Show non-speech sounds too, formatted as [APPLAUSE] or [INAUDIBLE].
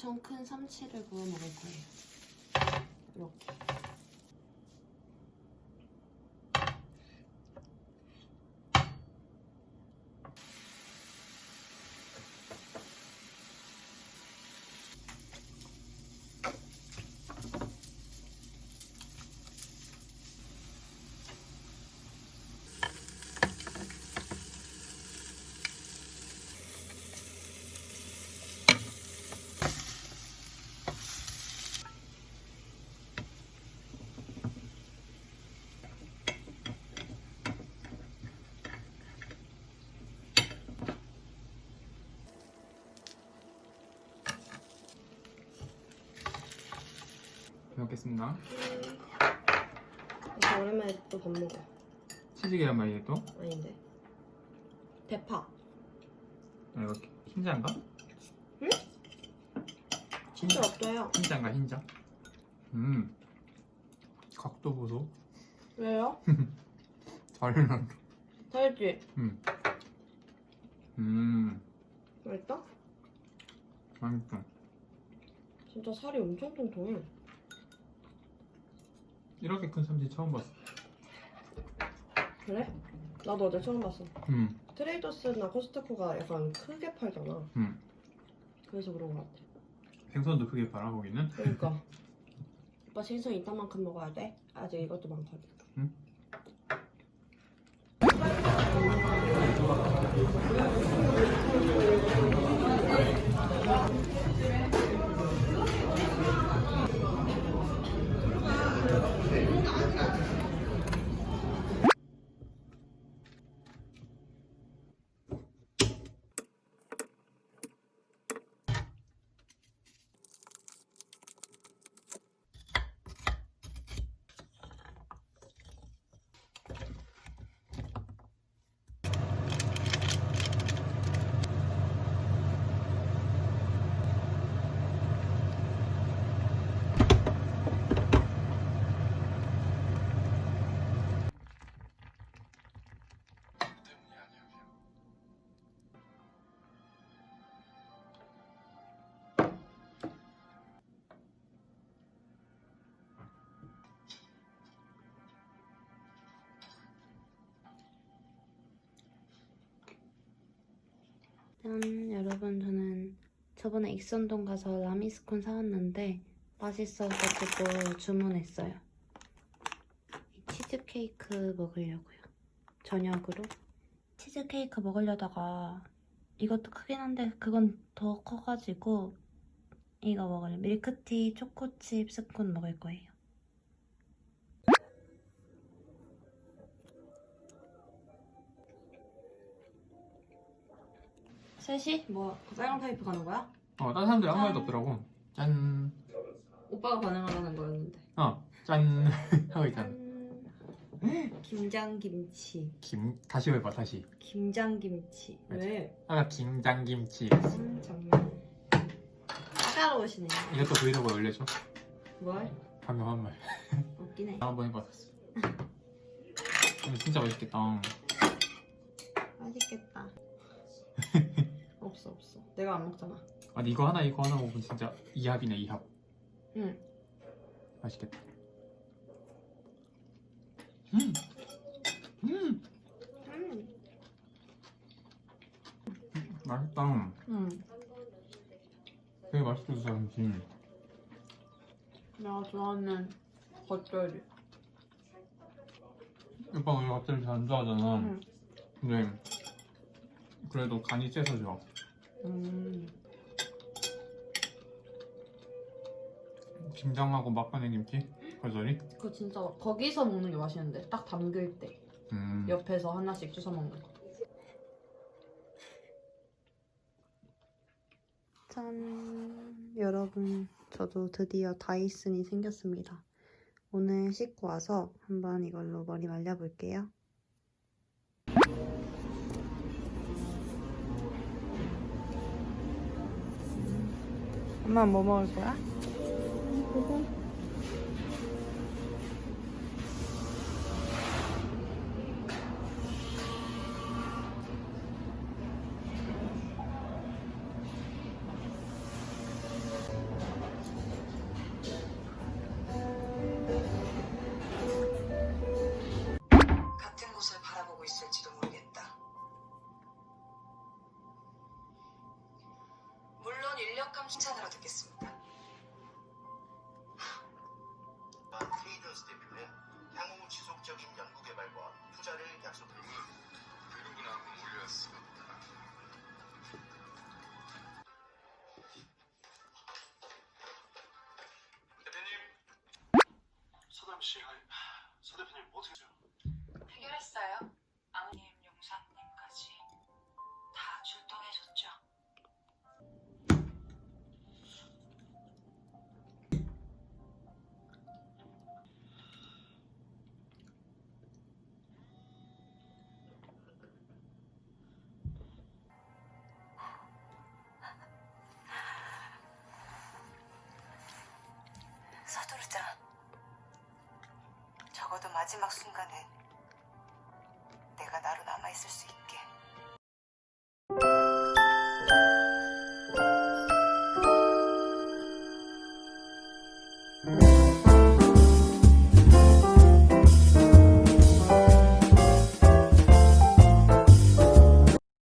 엄청 큰 삼치를 구워 먹을 거예요. 이렇게. 잘 먹겠습니다. 이거 오랜만에 또 밥 먹어. 치즈 계란말이에 또 아닌데. 대파. 아, 이거 흰자인가? 진짜 없어요. 흰자인가 흰자? 음 각도 보소 왜요? [LAUGHS] 잘 난다. 달지? 음. 음 맛있다? 맛있다. 진짜 살이 엄청 통통해. 이렇게 큰 삼치 처음 봤어. 그래? 나도 어제 처음 봤어. 음 트레이더스나 코스트코가 약간 크게 팔잖아. 음. 그래서 그런 것 같아. 생선도 크게 바라보기는 그러니까. [LAUGHS] 오빠 생선 이따만큼 먹어야 돼? 아직 이것도 많거든. 짠 여러분 저는 저번에 익선동 가서 라미스콘 사왔는데 맛있어가지고 주문했어요. 이 치즈케이크 먹으려고요. 저녁으로. 치즈케이크 먹으려다가 이것도 크긴 한데 그건 더 커가지고 이거 먹을래. 밀크티 초코칩 스콘 먹을 거예요 셋이? 뭐 빨간 파이프 가는 거야? 어 다른 사람들 아무 짠. 말도 없더라고. 짠. 오빠가 반응하자는 거였는데. 어 짠. [LAUGHS] 하고 있잖아. 짠. 김장김치. 김 다시 해봐 다시. 김장김치. 왜? 아까 김장김치. 음, 정말. 까다로우시네. 이것도 브이로그에 올려줘. 뭘? 방금 한 말. [LAUGHS] 웃기네. 나 한번 해봤었어. 진짜 맛있겠다. 맛있겠다. 내가 안 먹잖아. 아 이거 하나 이거 하나 먹으면 진짜 이합이네 이합. 응. 맛있겠다. 음. 음. 음. 맛있다. 응. 되게 맛있게 드셨는지. 내가 좋아하는 겉절이. 오빠 원래 겉절이 잘안 좋아하잖아. 응. 근데 그래도 간이 세서 좋아. 음. 김장하고 막간의 김치 겉절이. 그거 진짜 거기서 먹는 게 맛있는데 딱 담글 때 음. 옆에서 하나씩 주워 먹는 거. 짠 여러분 저도 드디어 다이슨이 생겼습니다 오늘 씻고 와서 한번 이걸로 머리 말려볼게요 엄마 뭐 먹을 거야? 희찬으로 듣겠습니다. 마지막 순간에 내가 나로 남아있을 수 있게.